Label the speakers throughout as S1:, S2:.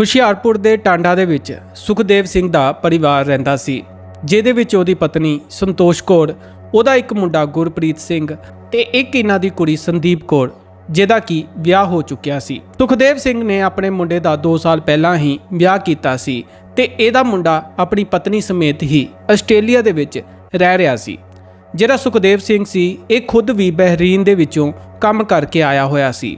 S1: ਹੁਸ਼ਿਆਰਪੁਰ ਦੇ ਟਾਂਡਾ ਦੇ ਵਿੱਚ ਸੁਖਦੇਵ ਸਿੰਘ ਦਾ ਪਰਿਵਾਰ ਰਹਿੰਦਾ ਸੀ, ਜਿਹਦੇ ਵਿੱਚ ਉਹਦੀ ਪਤਨੀ ਸੰਤੋਸ਼ ਕੌਰ, ਉਹਦਾ ਇੱਕ ਮੁੰਡਾ ਗੁਰਪ੍ਰੀਤ ਸਿੰਘ ਤੇ ਇੱਕ ਇਹਨਾਂ ਦੀ ਕੁੜੀ ਸੰਦੀਪ ਕੌਰ, ਜਿਹਦਾ ਕਿ ਵਿਆਹ ਹੋ ਚੁੱਕਿਆ ਸੀ। ਸੁਖਦੇਵ ਸਿੰਘ ਨੇ ਆਪਣੇ ਮੁੰਡੇ ਦਾ 2 ਸਾਲ ਪਹਿਲਾਂ ਹੀ ਵਿਆਹ ਕੀਤਾ ਸੀ ਤੇ ਇਹਦਾ ਮੁੰਡਾ ਆਪਣੀ ਪਤਨੀ ਸਮੇਤ ਹੀ ਆਸਟ੍ਰੇਲੀਆ ਦੇ ਵਿੱਚ ਰਹਿ ਰਿਹਾ ਸੀ, ਜਿਹੜਾ ਸੁਖਦੇਵ ਸਿੰਘ ਸੀ, ਇਹ ਖੁਦ ਵੀ ਬਹਿਰੀਨ ਦੇ ਵਿੱਚੋਂ ਕੰਮ ਕਰਕੇ ਆਇਆ ਹੋਇਆ ਸੀ।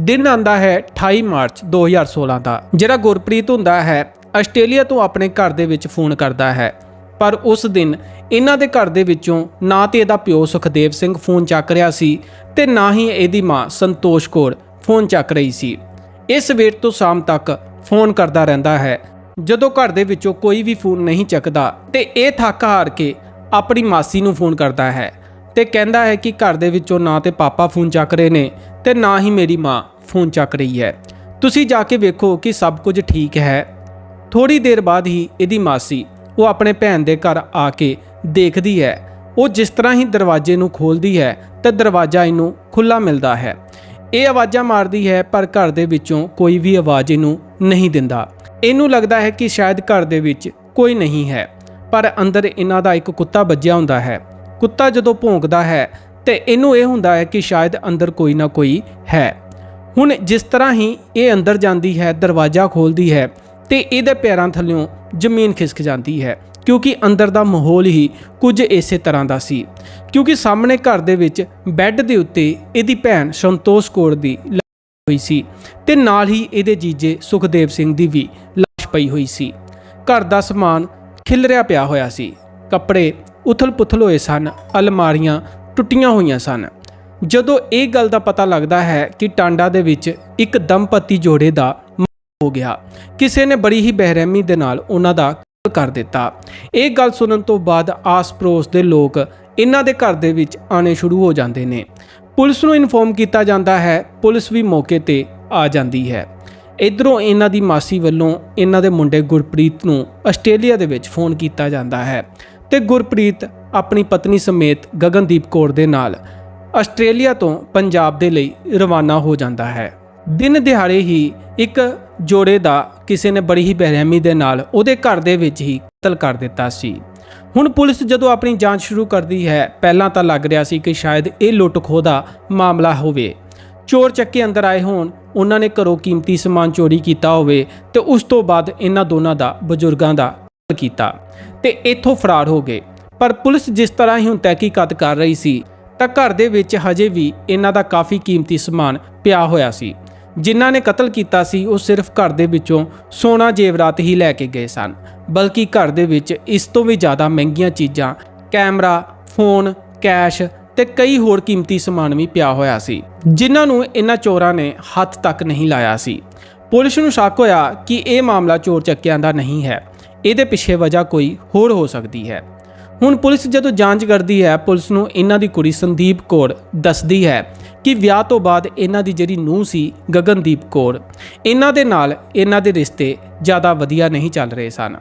S1: ਦਿਨ ਆਂਦਾ ਹੈ 28 ਮਾਰਚ 2016 ਦਾ, ਜਿਹੜਾ ਗੁਰਪ੍ਰੀਤ ਹੁੰਦਾ ਹੈ ਆਸਟ੍ਰੇਲੀਆ ਤੋਂ ਆਪਣੇ ਘਰ ਦੇ ਵਿੱਚ ਫੋਨ ਕਰਦਾ ਹੈ। ਪਰ ਉਸ ਦਿਨ ਇਹਨਾਂ ਦੇ ਘਰ ਦੇ ਵਿੱਚੋਂ ਨਾ ਤੇ ਇਹਦਾ ਪਿਓ ਸੁਖਦੇਵ ਸਿੰਘ ਫੋਨ ਚੱਕ ਰਿਹਾ ਸੀ ਤੇ ਨਾ ਹੀ ਇਹਦੀ ਮਾਂ ਸੰਤੋਸ਼ ਕੌਰ ਫੋਨ ਚੱਕ ਰਹੀ ਸੀ। ਇਹ ਸਵੇਰ ਤੋਂ ਸ਼ਾਮ ਤੱਕ ਫੋਨ ਕਰਦਾ ਰਹਿੰਦਾ ਹੈ। ਜਦੋਂ ਘਰ ਦੇ ਵਿੱਚੋਂ ਕੋਈ ਵੀ ਫੋਨ ਨਹੀਂ ਚੱਕਦਾ ਤੇ ਇਹ ਥੱਕ ਹਾਰ ਕੇ ਆਪਣੀ ਮਾਸੀ ਨੂੰ ਫੋਨ ਕਰਦਾ ਹੈ। ਤੇ ਕਹਿੰਦਾ ਹੈ ਕਿ ਘਰ ਦੇ ਵਿੱਚੋਂ ਨਾ ਤੇ ਪਾਪਾ ਫੋਨ ਚੱਕ ਰਹੇ ਨੇ ਤੇ ਨਾ ਹੀ ਮੇਰੀ ਮਾਂ ਫੋਨ ਚੱਕ ਰਹੀ ਹੈ। ਤੁਸੀਂ ਜਾ ਕੇ ਵੇਖੋ ਕਿ ਸਭ ਕੁਝ ਠੀਕ ਹੈ। ਥੋੜੀ ਦੇਰ ਬਾਅਦ ਹੀ ਇਹਦੀ ਮਾਸੀ, ਉਹ ਆਪਣੇ ਭੈਣ ਦੇ ਘਰ ਆ ਕੇ ਦੇਖਦੀ ਹੈ। ਉਹ ਜਿਸ ਤਰ੍ਹਾਂ ਹੀ ਦਰਵਾਜ਼ੇ ਨੂੰ ਖੋਲਦੀ ਹੈ ਤਾਂ ਦਰਵਾਜ਼ਾ ਇਹਨੂੰ ਖੁੱਲਾ ਮਿਲਦਾ ਹੈ। ਇਹ ਆਵਾਜ਼ਾਂ ਮਾਰਦੀ ਹੈ, ਪਰ ਘਰ ਦੇ ਵਿੱਚੋਂ ਕੋਈ ਵੀ ਆਵਾਜ਼ ਇਹਨੂੰ ਨਹੀਂ ਦਿੰਦਾ। ਇਹਨੂੰ ਲੱਗਦਾ ਹੈ ਕਿ ਸ਼ਾਇਦ ਘਰ ਦੇ ਵਿੱਚ ਕੋਈ ਨਹੀਂ ਹੈ, ਪਰ ਅੰਦਰ ਇਹਨਾਂ ਦਾ ਇੱਕ ਕੁੱਤਾ ਵੱਜਿਆ ਹੁੰਦਾ ਹੈ। ਕੁੱਤਾ ਜਦੋਂ ਭੌਂਕਦਾ ਹੈ ਤੇ ਇਹਨੂੰ ਇਹ ਹੁੰਦਾ ਹੈ ਕਿ ਸ਼ਾਇਦ ਅੰਦਰ ਕੋਈ ਨਾ ਕੋਈ ਹੈ। ਹੁਣ ਜਿਸ ਤਰ੍ਹਾਂ ਹੀ ਇਹ ਅੰਦਰ ਜਾਂਦੀ ਹੈ, ਦਰਵਾਜ਼ਾ ਖੋਲਦੀ ਹੈ ਤੇ ਇਹਦੇ ਪੈਰਾਂ ਥੱਲਿਓਂ ਜ਼ਮੀਨ ਖਿਸਕ ਜਾਂਦੀ ਹੈ ਕਿਉਂਕਿ ਅੰਦਰ ਦਾ ਮਾਹੌਲ ਹੀ ਕੁਝ ਇਸੇ ਤਰ੍ਹਾਂ ਦਾ ਸੀ। ਕਿਉਂਕਿ ਸਾਹਮਣੇ ਘਰ ਦੇ ਵਿੱਚ ਬੈੱਡ ਦੇ ਉੱਤੇ ਇਹਦੀ ਭੈਣ ਸੰਤੋਸ਼ ਕੌਰ ਦੀ ਲਾਸ਼ ਹੋਈ ਸੀ ਤੇ ਨਾਲ ਹੀ ਇਹਦੇ ਜੀਜੇ ਸੁਖਦੇਵ ਸਿੰਘ ਦੀ ਵੀ ਲਾਸ਼ ਪਈ ਹੋਈ ਸੀ। ਘਰ ਦਾ ਸਮਾਨ ਖਿਲਰਿਆ ਪਿਆ ਹੋਇਆ ਸੀ। ਕੱਪੜੇ ਉਥਲ-ਪੁਥਲ ਹੋਏ ਸਨ, ਅਲਮਾਰੀਆਂ ਟੁੱਟੀਆਂ ਹੋਈਆਂ ਸਨ। ਜਦੋਂ ਇਹ ਗੱਲ ਦਾ ਪਤਾ ਲੱਗਦਾ ਹੈ ਕਿ ਟਾਂਡਾ ਦੇ ਵਿੱਚ ਇੱਕ ਦੰਪਤੀ ਜੋੜੇ ਦਾ ਹੋ ਗਿਆ, ਕਿਸੇ ਨੇ ਬੜੀ ਹੀ ਬਹਿਰਹਿਮੀ ਦੇ ਨਾਲ ਉਹਨਾਂ ਦਾ ਕਰ ਦਿੱਤਾ। ਇਹ ਗੱਲ ਸੁਣਨ ਤੋਂ ਬਾਅਦ ਆਸ-ਪੜੋਸ ਦੇ ਲੋਕ ਇਹਨਾਂ ਦੇ ਘਰ ਦੇ ਵਿੱਚ ਆਣੇ ਸ਼ੁਰੂ ਹੋ ਜਾਂਦੇ ਨੇ। ਪੁਲਿਸ ਨੂੰ ਇਨਫੋਰਮ ਕੀਤਾ ਜਾਂਦਾ ਹੈ, ਪੁਲਿਸ ਵੀ ਮੌਕੇ ਤੇ ਆ ਜਾਂਦੀ ਹੈ। ਇਧਰੋਂ ਇਹਨਾਂ ਦੀ ਮਾਸੀ ਵੱਲੋਂ ਇਹਨਾਂ ਦੇ ਮੁੰਡੇ ਗੁਰਪ੍ਰੀਤ ਨੂੰ ਆਸਟ੍ਰੇਲੀਆ ਦੇ ਵਿੱਚ ਫੋਨ ਕੀਤਾ ਜਾਂਦਾ ਹੈ। ਤੇ ਗੁਰਪ੍ਰੀਤ ਆਪਣੀ ਪਤਨੀ ਸਮੇਤ ਗਗਨਦੀਪ ਕੌਰ ਦੇ ਨਾਲ ਆਸਟ੍ਰੇਲੀਆ ਤੋਂ ਪੰਜਾਬ ਦੇ ਲਈ ਰਵਾਨਾ ਹੋ ਜਾਂਦਾ ਹੈ। ਦਿਨ ਦਿਹਾੜੇ ਹੀ ਇੱਕ ਜੋੜੇ ਦਾ ਕਿਸੇ ਨੇ ਬੜੀ ਹੀ ਬੇਰਹਿਮੀ ਦੇ ਨਾਲ ਉਹਦੇ ਘਰ ਦੇ ਵਿੱਚ ਹੀ ਕਤਲ ਕਰ ਦਿੱਤਾ ਸੀ। ਹੁਣ ਪੁਲਿਸ ਜਦੋਂ ਆਪਣੀ ਜਾਂਚ ਸ਼ੁਰੂ ਕਰਦੀ ਹੈ, ਪਹਿਲਾਂ ਤਾਂ ਲੱਗ ਰਿਹਾ ਸੀ ਕਿ ਸ਼ਾਇਦ ਇਹ ਲੁੱਟ ਖੋਹ ਦਾ ਮਾਮਲਾ ਹੋਵੇ। ਚੋਰ ਚੱਕੇ ਅੰਦਰ ਆਏ ਹੋਣ, ਉਹਨਾਂ ਨੇ ਘਰੋਂ ਕੀਮਤੀ ਸਮਾਨ ਚੋਰੀ ਕੀਤਾ ਹੋਵੇ ਤੇ ਉਸ ਤੋਂ ਬਾਅਦ ਇਹਨਾਂ ਦੋਨਾਂ ਦਾ ਬਜ਼ੁਰਗਾਂ ਦਾ ਕੀਤਾ ਤੇ ਇੱਥੋਂ ਫਰਾਰ ਹੋ ਗਏ। ਪਰ ਪੁਲਿਸ ਜਿਸ ਤਰ੍ਹਾਂ ਹੀ ਹੁਣ ਤਹਿਕੀਕਾਤ ਕਰ ਰਹੀ ਸੀ, ਤਾਂ ਘਰ ਦੇ ਵਿੱਚ ਹਜੇ ਵੀ ਇਹਨਾਂ ਦਾ ਕਾਫੀ ਕੀਮਤੀ ਸਮਾਨ ਪਿਆ ਹੋਇਆ ਸੀ। ਜਿਨ੍ਹਾਂ ਨੇ ਕਤਲ ਕੀਤਾ ਸੀ, ਉਹ ਸਿਰਫ ਘਰ ਦੇ ਵਿੱਚੋਂ ਸੋਨਾ ਜੇਵਰਾਤ ਹੀ ਲੈ ਕੇ ਗਏ ਸਨ, ਬਲਕਿ ਘਰ ਦੇ ਵਿੱਚ ਇਸ ਤੋਂ ਵੀ ਜ਼ਿਆਦਾ ਮਹਿੰਗੀਆਂ ਚੀਜ਼ਾਂ, ਕੈਮਰਾ, ਫੋਨ, ਕੈਸ਼ ਤੇ ਕਈ ਹੋਰ ਕੀਮਤੀ ਸਮਾਨ ਵੀ ਪਿਆ ਹੋਇਆ ਸੀ, ਜਿਨ੍ਹਾਂ ਨੂੰ ਇਹਨਾਂ ਚੋਰਾਂ ਨੇ ਹੱਥ ਤੱਕ ਨਹੀਂ ਲਾਇਆ ਸੀ। ਪੁਲਿਸ ਨੂੰ ਸ਼ੱਕ ਹੋਇਆ ਕਿ ਇਹ ਮਾਮਲਾ ਚੋਰ ਚੱਕਿਆਂ ਦਾ ਨਹੀਂ ਹੈ। ਇਹਦੇ ਪਿੱਛੇ ਵਜ੍ਹਾ ਕੋਈ ਹੋਰ ਹੋ ਸਕਦੀ ਹੈ। ਹੁਣ ਪੁਲਿਸ ਜਦੋਂ ਜਾਂਚ ਕਰਦੀ ਹੈ, ਪੁਲਿਸ ਨੂੰ ਇਹਨਾਂ ਦੀ ਕੁੜੀ ਸੰਦੀਪ ਕੌਰ ਦੱਸਦੀ ਹੈ ਕਿ ਵਿਆਹ ਤੋਂ ਬਾਅਦ ਇਹਨਾਂ ਦੀ ਜਿਹੜੀ ਨੂੰਹ ਸੀ ਗਗਨਦੀਪ ਕੌਰ, ਇਹਨਾਂ ਦੇ ਨਾਲ ਇਹਨਾਂ ਦੇ ਰਿਸ਼ਤੇ ਜ਼ਿਆਦਾ ਵਧੀਆ ਨਹੀਂ ਚੱਲ ਰਹੇ ਸਨ।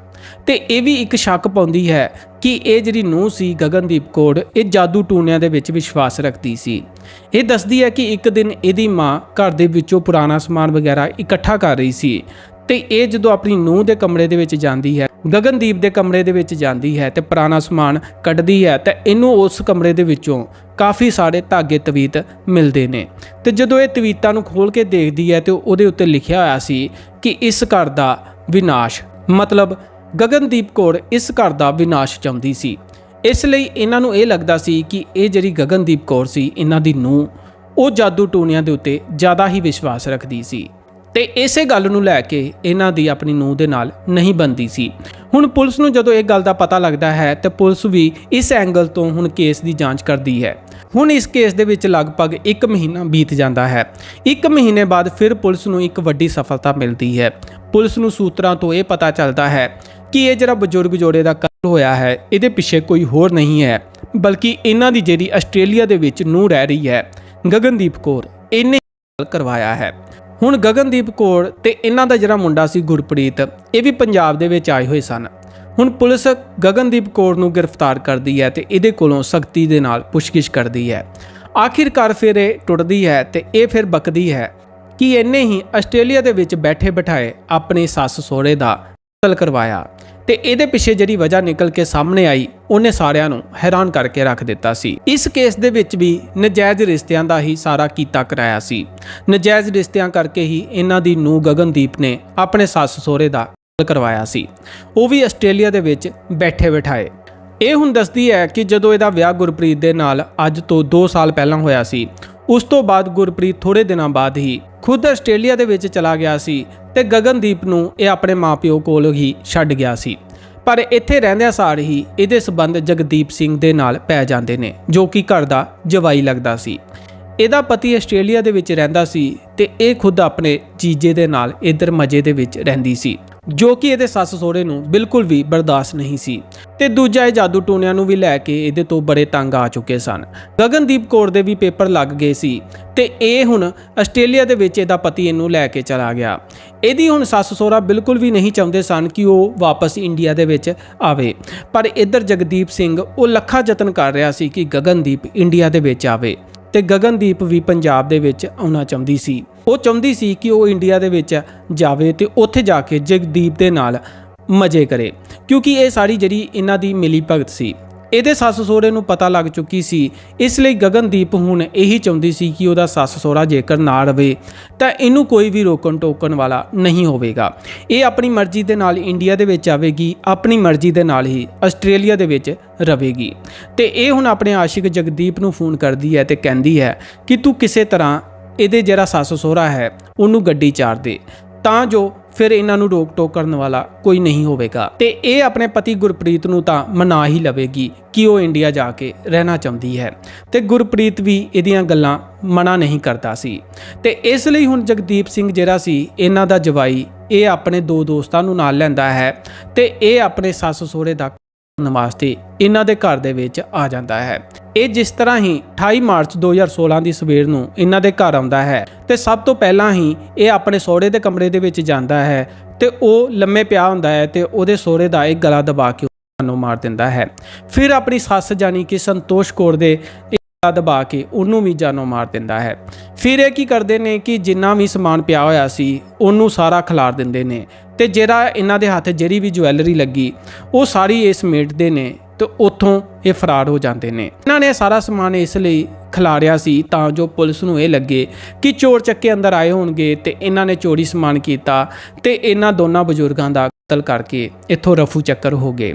S1: ਤੇ ਇਹ ਵੀ ਇੱਕ ਸ਼ੱਕ ਪਾਉਂਦੀ ਹੈ ਕਿ ਇਹ ਜਿਹੜੀ ਨੂੰਹ ਸੀ ਗਗਨਦੀਪ ਕੌਰ, ਇਹ ਜਾਦੂ ਟੂਣਿਆਂ ਦੇ ਵਿੱਚ ਵਿਸ਼ਵਾਸ ਰੱਖਦੀ ਸੀ। ਇਹ ਦੱਸਦੀ ਹੈ ਕਿ ਇੱਕ ਦਿਨ ਇਹਦੀ ਮਾਂ ਘਰ ਦੇ ਵਿੱਚੋਂ ਪੁਰਾਣਾ ਸਮਾਨ ਵਗੈਰਾ ਇਕੱਠਾ ਕਰ ਰਹੀ ਸੀ। ਤੇ ਇਹ ਜਦੋਂ ਆਪਣੀ ਨੂੰਹ ਦੇ ਕਮਰੇ ਦੇ ਵਿੱਚ ਜਾਂਦੀ ਹੈ, ਗਗਨਦੀਪ ਦੇ ਕਮਰੇ ਦੇ ਵਿੱਚ ਜਾਂਦੀ ਹੈ ਤੇ ਪੁਰਾਣਾ ਸਮਾਨ ਕੱਢਦੀ ਹੈ ਤੇ ਇਹਨੂੰ ਉਸ ਕਮਰੇ ਦੇ ਵਿੱਚੋਂ ਕਾਫੀ ਸਾਰੇ ਧਾਗੇ ਤਵੀਤ ਮਿਲਦੇ ਨੇ। ਤੇ ਜਦੋਂ ਇਹ ਤਵੀਤਾਂ ਨੂੰ ਖੋਲ ਕੇ ਦੇਖਦੀ ਹੈ ਤੇ ਉਹਦੇ ਉੱਤੇ ਲਿਖਿਆ ਹੋਇਆ ਸੀ ਕਿ ਇਸ ਘਰ ਦਾ ਵਿਨਾਸ਼, ਮਤਲਬ ਗਗਨਦੀਪ ਕੌਰ ਇਸ ਘਰ ਦਾ ਵਿਨਾਸ਼ ਚਾਹੁੰਦੀ ਸੀ। ਇਸ ਲਈ ਇਹਨਾਂ ਨੂੰ ਇਹ ਲੱਗਦਾ ਸੀ ਕਿ ਇਹ ਜਿਹੜੀ ਗਗਨਦੀਪ ਕੌਰ ਸੀ, ਇਹਨਾਂ ਦੀ ਨੂੰਹ, ਉਹ ਜਾਦੂ ਟੂਣਿਆਂ ਦੇ ਉੱਤੇ ਜ਼ਿਆਦਾ ਹੀ ਵਿਸ਼ਵਾਸ ਰੱਖਦੀ ਸੀ। ਤੇ ਇਸੇ ਗੱਲ ਨੂੰ ਲੈ ਕੇ ਇਹਨਾਂ ਦੀ ਆਪਣੀ ਨੂੰਹ ਦੇ ਨਾਲ ਨਹੀਂ ਬੰਦੀ ਸੀ। ਹੁਣ ਪੁਲਿਸ ਨੂੰ ਜਦੋਂ ਇਹ ਗੱਲ ਦਾ ਪਤਾ ਲੱਗਦਾ ਹੈ, ਤੇ ਪੁਲਿਸ ਵੀ ਇਸ ਐਂਗਲ ਤੋਂ ਹੁਣ ਕੇਸ ਦੀ ਜਾਂਚ ਕਰਦੀ ਹੈ। ਹੁਣ ਇਸ ਕੇਸ ਦੇ ਵਿੱਚ ਲਗਭਗ 1 ਮਹੀਨਾ ਬੀਤ ਜਾਂਦਾ ਹੈ। 1 ਮਹੀਨੇ ਬਾਅਦ ਫਿਰ ਪੁਲਿਸ ਨੂੰ ਇੱਕ ਵੱਡੀ ਸਫਲਤਾ ਮਿਲਦੀ ਹੈ। ਪੁਲਿਸ ਨੂੰ ਸੂਤਰਾਂ ਤੋਂ ਇਹ ਪਤਾ ਚੱਲਦਾ ਹੈ ਕਿ ਇਹ ਜਿਹੜਾ ਬਜ਼ੁਰਗ ਜੋੜੇ ਦਾ ਕਤਲ ਹੋਇਆ ਹੈ, ਇਹਦੇ ਪਿੱਛੇ ਕੋਈ ਹੋਰ ਨਹੀਂ ਹੈ, ਬਲਕਿ ਇਹਨਾਂ ਦੀ ਜਿਹੜੀ ਆਸਟ੍ਰੇਲੀਆ ਦੇ ਵਿੱਚ ਨੂੰਹ ਰਹਿ ਰਹੀ ਹੈ, ਗਗਨਦੀਪ ਕੌਰ। ਇਹਨੇ ਕਰਵਾਇਆ ਹੈ। ਹੁਣ ਗਗਨਦੀਪ ਕੌਰ ਤੇ ਇਹਨਾਂ ਦਾ ਜਿਹੜਾ ਮੁੰਡਾ ਸੀ ਗੁਰਪ੍ਰੀਤ, ਇਹ ਵੀ ਪੰਜਾਬ ਦੇ ਵਿੱਚ ਆਏ ਹੋਏ ਸਨ। ਹੁਣ ਪੁਲਿਸ ਗਗਨਦੀਪ ਕੌਰ ਨੂੰ ਗ੍ਰਿਫਤਾਰ ਕਰਦੀ ਹੈ ਤੇ ਇਹਦੇ ਕੋਲੋਂ ਸਖਤੀ ਦੇ ਨਾਲ ਪੁੱਛਗਿੱਛ ਕਰਦੀ ਹੈ। ਆਖਿਰਕਾਰ ਫਿਰ ਇਹ ਟੁੱਟਦੀ ਹੈ ਤੇ ਇਹ ਫਿਰ ਬਕਦੀ ਹੈ ਕਿ ਇਹਨੇ ਹੀ ਆਸਟ੍ਰੇਲੀਆ ਦੇ ਵਿੱਚ ਬੈਠੇ ਬਿਠਾਏ ਆਪਣੇ ਸੱਸ ਸਹੁਰੇ ਦਾ ਕਤਲ ਕਰਵਾਇਆ। ਤੇ ਇਹਦੇ ਪਿੱਛੇ ਜਿਹੜੀ ਵਜ੍ਹਾ ਨਿਕਲ ਕੇ ਸਾਹਮਣੇ ਆਈ, ਉਹਨੇ ਸਾਰਿਆਂ ਨੂੰ ਹੈਰਾਨ ਕਰਕੇ ਰੱਖ ਦਿੱਤਾ ਸੀ। ਇਸ ਕੇਸ ਦੇ ਵਿੱਚ ਵੀ ਨਜਾਇਜ਼ ਰਿਸ਼ਤਿਆਂ ਦਾ ਹੀ ਸਾਰਾ ਕੀਤਾ ਕਰਾਇਆ ਸੀ। ਨਜਾਇਜ਼ ਰਿਸ਼ਤਿਆਂ ਕਰਕੇ ਹੀ ਇਹਨਾਂ ਦੀ ਨੂੰ ਗਗਨਦੀਪ ਨੇ ਆਪਣੇ ਸੱਸ ਸਹੁਰੇ ਦਾ ਕਤਲ ਕਰਵਾਇਆ ਸੀ। ਉਹ ਵੀ ਆਸਟ੍ਰੇਲੀਆ ਦੇ ਵਿੱਚ ਬੈਠੇ ਬਿਠਾਏ। ਇਹ ਹੁਣ ਦੱਸਦੀ ਹੈ ਕਿ ਜਦੋਂ ਇਹਦਾ ਵਿਆਹ ਗੁਰਪ੍ਰੀਤ ਦੇ ਨਾਲ ਅੱਜ ਤੋਂ 2 ਸਾਲ ਪਹਿਲਾਂ ਹੋਇਆ ਸੀ, ਉਸ ਤੋਂ ਬਾਅਦ ਗੁਰਪ੍ਰੀਤ ਥੋੜੇ ਦਿਨਾਂ ਬਾਅਦ ਹੀ ਖੁਦ ਆਸਟ੍ਰੇਲੀਆ ਦੇ ਵਿੱਚ ਚਲਾ ਗਿਆ ਸੀ ਤੇ ਗਗਨਦੀਪ ਨੂੰ ਇਹ ਆਪਣੇ ਮਾਪਿਓ ਕੋਲ ਹੀ ਛੱਡ ਗਿਆ ਸੀ। ਪਰ ਇੱਥੇ ਰਹਿੰਦਿਆਂ ਸਾਰ ਹੀ ਇਹਦੇ ਸਬੰਧ ਜਗਦੀਪ ਸਿੰਘ ਦੇ ਨਾਲ ਪੈ ਜਾਂਦੇ ਨੇ, ਜੋ ਕਿ ਘਰ ਦਾ ਜਵਾਈ ਲੱਗਦਾ ਸੀ। ਇਹਦਾ ਪਤੀ ਆਸਟ੍ਰੇਲੀਆ ਦੇ ਵਿੱਚ ਰਹਿੰਦਾ ਸੀ ਤੇ ਇਹ ਖੁਦ ਆਪਣੇ ਜੀਜੇ ਦੇ ਨਾਲ ਇਧਰ ਮਜੇ ਦੇ ਵਿੱਚ ਰਹਿੰਦੀ ਸੀ। ਜੋ ਕਿ ਇਹਦੇ ਸੱਸ ਸਹੁਰੇ ਨੂੰ ਬਿਲਕੁਲ ਵੀ ਬਰਦਾਸ਼ਤ ਨਹੀਂ ਸੀ। ਤੇ ਦੂਜਾ ਇਹ ਜਾਦੂ ਟੂਣਿਆਂ ਨੂੰ ਵੀ ਲੈ ਕੇ ਇਹਦੇ ਤੋਂ ਬੜੇ ਤੰਗ ਆ ਚੁੱਕੇ ਸਨ। ਗਗਨਦੀਪ ਕੌਰ ਦੇ ਵੀ ਪੇਪਰ ਲੱਗ ਗਏ ਸੀ। ਤੇ ਇਹ ਹੁਣ ਆਸਟ੍ਰੇਲੀਆ ਦੇ ਵਿੱਚ ਇਹਦਾ ਪਤੀ ਇਹਨੂੰ ਲੈ ਕੇ ਚਲਾ ਗਿਆ। ਇਹਦੀ ਹੁਣ ਸੱਸ ਸਹੁਰਾ ਬਿਲਕੁਲ ਵੀ ਨਹੀਂ ਚਾਹੁੰਦੇ ਸਨ ਕਿ ਉਹ ਵਾਪਸ ਇੰਡੀਆ ਦੇ ਵਿੱਚ ਆਵੇ। ਪਰ ਇੱਧਰ ਜਗਦੀਪ ਸਿੰਘ ਉਹ ਲੱਖਾਂ ਯਤਨ ਕਰ ਰਿਹਾ ਸੀ ਕਿ ਗਗਨਦੀਪ ਇੰਡੀਆ ਦੇ ਵਿੱਚ ਆਵੇ। ਤੇ ਗਗਨਦੀਪ ਵੀ ਪੰਜਾਬ ਦੇ ਵਿੱਚ ਆਉਣਾ ਚਾਹੁੰਦੀ ਸੀ। ਉਹ ਚਾਹੁੰਦੀ ਸੀ ਕਿ ਉਹ ਇੰਡੀਆ ਦੇ ਵਿੱਚ ਜਾਵੇ ਤੇ ਉੱਥੇ ਜਾ ਕੇ ਜਗਦੀਪ ਦੇ ਨਾਲ ਮਜ਼ੇ ਕਰੇ, ਕਿਉਂਕਿ ਇਹ ਸਾਰੀ ਜਿਹੜੀ ਇਹਨਾਂ ਦੀ ਮਿਲੀ ਭਗਤ ਸੀ। ਇਹਦੇ ਸੱਸ ਸਹੁਰੇ ਨੂੰ ਪਤਾ ਲੱਗ ਚੁੱਕੀ ਸੀ। ਇਸ ਲਈ ਗਗਨਦੀਪ ਹੁਣ ਇਹੀ ਚਾਹੁੰਦੀ ਸੀ ਕਿ ਉਹਦਾ ਸੱਸ ਸਹੁਰਾ ਜੇਕਰ ਨਾ ਰਵੇ, ਤਾਂ ਇਹਨੂੰ ਕੋਈ ਵੀ ਰੋਕਣ ਟੋਕਣ ਵਾਲਾ ਨਹੀਂ ਹੋਵੇਗਾ। ਇਹ ਆਪਣੀ ਮਰਜ਼ੀ ਦੇ ਨਾਲ ਇੰਡੀਆ ਦੇ ਵਿੱਚ ਆਵੇਗੀ, ਆਪਣੀ ਮਰਜ਼ੀ ਦੇ ਨਾਲ ਹੀ ਆਸਟ੍ਰੇਲੀਆ ਦੇ ਵਿੱਚ ਰਵੇਗੀ। ਤੇ ਇਹ ਹੁਣ ਆਪਣੇ ਆਸ਼ਿਕ ਜਗਦੀਪ ਨੂੰ ਫੋਨ ਕਰਦੀ ਹੈ ਤੇ ਕਹਿੰਦੀ ਹੈ ਕਿ ਤੂੰ ਕਿਸੇ ਤਰ੍ਹਾਂ ਇਹਦੇ ਜਿਹੜਾ ਸੱਸ ਸਹੁਰਾ ਹੈ, ਉਹਨੂੰ ਗੱਡੀ ਚਾਰ ਦੇ। ਤਾਂ ਜੋ ਫਿਰ ਇਹਨਾਂ ਨੂੰ ਰੋਕ ਟੋਕ ਕਰਨ ਵਾਲਾ ਕੋਈ ਨਹੀਂ ਹੋਵੇਗਾ। ਤੇ ਇਹ ਆਪਣੇ ਪਤੀ ਗੁਰਪ੍ਰੀਤ ਨੂੰ ਤਾਂ ਮਨਾ ਹੀ ਲਵੇਗੀ ਕਿ ਉਹ ਇੰਡੀਆ ਜਾ ਕੇ ਰਹਿਣਾ ਚਾਹੁੰਦੀ ਹੈ। ਤੇ ਗੁਰਪ੍ਰੀਤ ਵੀ ਇਹਦੀਆਂ ਗੱਲਾਂ ਮਨਾ ਨਹੀਂ ਕਰਦਾ ਸੀ। ਤੇ ਇਸ ਲਈ ਹੁਣ ਜਗਦੀਪ ਸਿੰਘ ਜਿਹੜਾ ਸੀ, ਇਹਨਾਂ ਦਾ ਜਵਾਈ ਇਹ ਆਪਣੇ ਦੋ ਦੋਸਤਾਂ ਨੂੰ ਨਾਲ ਲੈਂਦਾ ਹੈ ਤੇ ਇਹ ਆਪਣੇ ਸੱਸ ਸਹੁਰੇ ਦਾ ਕਰਨ ਵਾਸਤੇ ਇਹਨਾਂ ਦੇ ਘਰ ਦੇ ਵਿੱਚ ਆ ਜਾਂਦਾ ਹੈ। ਇਹ ਜਿਸ ਤਰ੍ਹਾਂ ਹੀ 28 ਮਾਰਚ 2016 ਦੀ ਸਵੇਰ ਨੂੰ ਇਹਨਾਂ ਦੇ ਘਰ ਆਉਂਦਾ ਹੈ ਤੇ ਸਭ ਤੋਂ ਪਹਿਲਾਂ ਹੀ ਇਹ ਆਪਣੇ ਸਹੁਰੇ ਦੇ ਕਮਰੇ ਦੇ ਵਿੱਚ ਜਾਂਦਾ ਹੈ ਤੇ ਉਹ ਲੰਮੇ ਪਿਆ ਹੁੰਦਾ ਹੈ ਤੇ ਉਹਦੇ ਸਹੁਰੇ ਦਾ ਇੱਕ ਗਲਾ ਦਬਾ ਕੇ ਉਹਨੂੰ ਮਾਰ ਦਿੰਦਾ ਹੈ। ਫਿਰ ਆਪਣੀ ਸੱਸ ਜਾਨੀ ਕਿ ਸੰਤੋਸ਼ ਕੌਰ ਦੇ ਦਬਾ ਕੇ ਉਹਨੂੰ ਵੀ ਜਾਨੋਂ ਮਾਰ ਦਿੰਦਾ ਹੈ। ਫਿਰ ਇਹ ਕੀ ਕਰਦੇ ਨੇ ਕਿ ਜਿੰਨਾ ਵੀ ਸਮਾਨ ਪਿਆ ਹੋਇਆ ਸੀ ਉਹਨੂੰ ਸਾਰਾ ਖਿਲਾਰ ਦਿੰਦੇ ਨੇ ਤੇ ਜਿਹੜਾ ਇਹਨਾਂ ਦੇ ਹੱਥ ਜਿਹੜੀ ਵੀ ਜੁਐਲਰੀ ਲੱਗੀ ਉਹ ਸਾਰੀ ਇਸ ਸਮੇਟਦੇ ਨੇ ਤੇ ਉੱਥੋਂ ਇਹ ਫਰਾਰ ਹੋ ਜਾਂਦੇ ਨੇ। ਇਹਨਾਂ ਨੇ ਸਾਰਾ ਸਮਾਨ ਇਸ ਲਈ ਖਿਲਾਰਿਆ ਸੀ ਤਾਂ ਜੋ ਪੁਲਿਸ ਨੂੰ ਇਹ ਲੱਗੇ ਕਿ ਚੋਰ ਚੱਕੇ ਅੰਦਰ ਆਏ ਹੋਣਗੇ ਤੇ ਇਹਨਾਂ ਨੇ ਚੋਰੀ ਸਮਾਨ ਕੀਤਾ ਤੇ ਇਹਨਾਂ ਦੋਨਾਂ ਬਜ਼ੁਰਗਾਂ ਦਾ ਕਤਲ ਕਰਕੇ ਇੱਥੋਂ ਰਫੂ ਚੱਕਰ ਹੋ ਗਏ।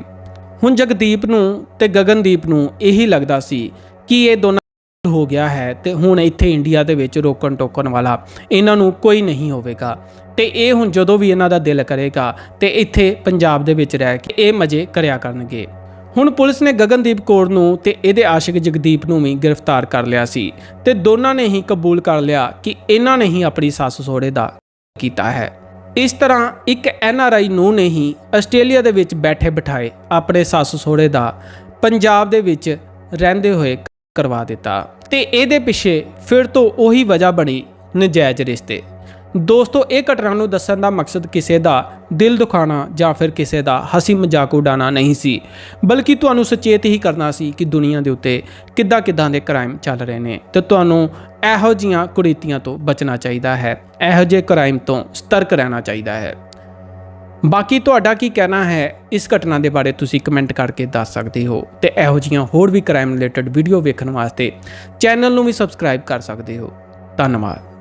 S1: ਹੁਣ ਜਗਦੀਪ ਨੂੰ ਤੇ ਗਗਨਦੀਪ ਨੂੰ ਇਹੀ ਲੱਗਦਾ ਸੀ ਕਿ ਇਹ ਦੋਨਾਂ ਹੋ ਗਿਆ ਹੈ ਤੇ ਹੁਣ ਇੱਥੇ ਇੰਡੀਆ ਦੇ ਵਿੱਚ ਰੋਕਣ ਟੋਕਣ ਵਾਲਾ ਇਹਨਾਂ ਨੂੰ ਕੋਈ ਨਹੀਂ ਹੋਵੇਗਾ। ਤੇ ਇਹ ਹੁਣ ਜਦੋਂ ਵੀ ਇਹਨਾਂ ਦਾ ਦਿਲ ਕਰੇਗਾ ਤੇ ਇੱਥੇ ਪੰਜਾਬ ਦੇ ਵਿੱਚ ਰਹਿ ਕੇ ਇਹ ਮਜ਼ੇ ਕਰਿਆ ਕਰਨਗੇ। ਹੁਣ ਪੁਲਿਸ ਨੇ ਗਗਨਦੀਪ ਕੌਰ ਨੂੰ ਤੇ ਇਹਦੇ ਆਸ਼ਿਕ ਜਗਦੀਪ ਨੂੰ ਵੀ ਗ੍ਰਿਫਤਾਰ ਕਰ ਲਿਆ ਸੀ ਤੇ ਦੋਨਾਂ ਨੇ ਹੀ ਕਬੂਲ ਕਰ ਲਿਆ ਕਿ ਇਹਨਾਂ ਨੇ ਹੀ ਆਪਣੀ ਸੱਸ ਸਹੁਰੇ ਦਾ ਕੀਤਾ ਹੈ। ਇਸ ਤਰ੍ਹਾਂ ਇੱਕ ਐਨ ਆਰ ਆਈ ਨੂੰ ਨੇ ਹੀ ਆਸਟ੍ਰੇਲੀਆ ਦੇ ਵਿੱਚ ਬੈਠੇ ਬਿਠਾਏ ਆਪਣੇ ਸੱਸ ਸਹੁਰੇ ਦਾ ਪੰਜਾਬ ਦੇ ਵਿੱਚ ਰਹਿੰਦੇ ਹੋਏ ਕਰਵਾ ਦਿੱਤਾ ਤੇ ਇਹਦੇ ਪਿੱਛੇ ਫਿਰ ਤੋਂ ਉਹੀ ਵਜ੍ਹਾ ਬਣੀ ਨਜਾਇਜ਼ ਰਿਸ਼ਤੇ। ਦੋਸਤੋ, ਇਹ ਘਟਨਾ ਨੂੰ ਦੱਸਣ ਦਾ ਮਕਸਦ ਕਿਸੇ ਦਾ ਦਿਲ ਦੁਖਾਣਾ ਜਾਂ ਫਿਰ ਕਿਸੇ ਦਾ ਹਸੀ ਮਜ਼ਾਕ ਉਡਾਣਾ ਨਹੀਂ ਸੀ। ਬਲਕਿ ਤੁਹਾਨੂੰ ਸੁਚੇਤ ਹੀ ਕਰਨਾ ਸੀ ਕਿ ਦੁਨੀਆ ਦੇ ਉੱਤੇ ਕਿੱਦਾਂ ਕਿੱਦਾਂ ਦੇ ਕ੍ਰਾਈਮ ਚੱਲ ਰਹੇ ਨੇ ਤੇ ਤੁਹਾਨੂੰ ਇਹੋ ਜੀਆਂ ਕੁਰੀਤੀਆਂ ਤੋਂ ਬਚਣਾ ਚਾਹੀਦਾ ਹੈ। ਇਹੋ ਜਿਹੇ ਕ੍ਰਾਈਮ ਤੋਂ ਸਤਰਕ ਰਹਿਣਾ ਚਾਹੀਦਾ ਹੈ। ਬਾਕੀ ਤੁਹਾਡਾ ਕੀ ਕਹਿਣਾ ਹੈ? ਇਸ ਘਟਨਾ ਦੇ ਬਾਰੇ ਤੁਸੀਂ ਕਮੈਂਟ ਕਰਕੇ ਦੱਸ ਸਕਦੇ ਹੋ ਤੇ ਇਹੋ ਜੀਆਂ ਹੋਰ ਵੀ ਕ੍ਰਾਈਮ ਰਿਲੇਟਡ ਵੀਡੀਓ ਵੇਖਣ ਵਾਸਤੇ ਚੈਨਲ ਨੂੰ ਵੀ ਸਬਸਕ੍ਰਾਈਬ ਕਰ ਸਕਦੇ ਹੋ। ਧੰਨਵਾਦ।